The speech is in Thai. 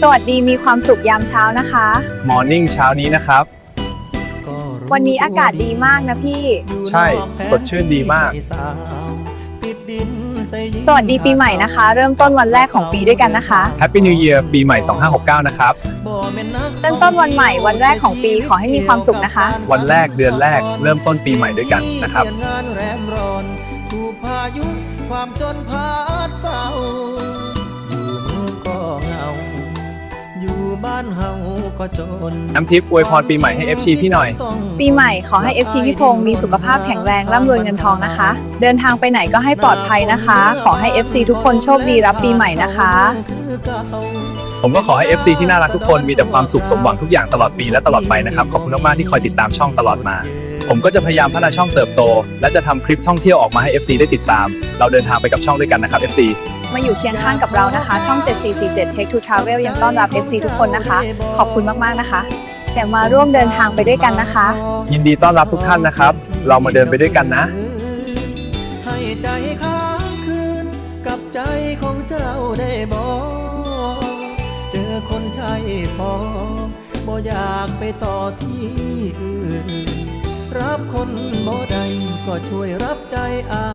สวัสดีมีความสุขยามเช้านะคะ มอร์นิ่งเช้านี้นะครับ วันนี้อากาศดีมากนะพี่ ใช่ สดชื่นดีมาก สวัสดีปีใหม่นะคะ เริ่มต้นวันแรกของปีด้วยกันนะคะ Happy New Year ปีใหม่ 2569 นะครับ เริ่มต้นวันใหม่วันแรกของปีขอให้มีความสุขนะคะ วันแรกเดือนแรกเริ่มต้นปีใหม่ด้วยกันนะครับงานแรมร้อนถูกพายุความจนพัดเป่าานเฮาก็จนน้ำทิพย์อวยพรปีใหม่ให้ FC พี่หน่อย ปีใหม่ขอให้ FC พี่พงศ์มีสุขภาพแข็งแรงร่ำรวยเงินทองนะคะ เดินทางไปไหนก็ให้ปลอดภัยนะคะ ขอให้ FC ทุกคนโชคดีรับปีใหม่นะคะ ผมก็ขอให้ FC ที่น่ารักทุกคนมีแต่ความสุขสมหวังทุกอย่างตลอดปีและตลอดไปนะครับ ขอบคุณมากๆที่คอยติดตามช่องตลอดมา ผมก็จะพยายามพัฒนาช่องเติบโต และจะทำคลิปท่องเที่ยวออกมาให้ FC ได้ติดตาม เราเดินทางไปกับช่องด้วยกันนะครับ FC มาอยู่เคียงข้างกับเรานะคะ ช่อง 7447 Take to Travel ยังต้อนรับ FC ทุกคนนะคะ ขอบคุณมาก ๆ นะคะ แต่มาร่วมเดินทางไปด้วยกันนะคะ ยินดีต้อนรับทุกท่านนะครับ เรามาเดินไปด้วยกันนะ ให้ใจค้างคืน กับใจของเจ้าได้บอกเจอคนใช่พอบ่อยากไปต่อที่อื่น รับคนบ่ใดก็ช่วยรับใจอา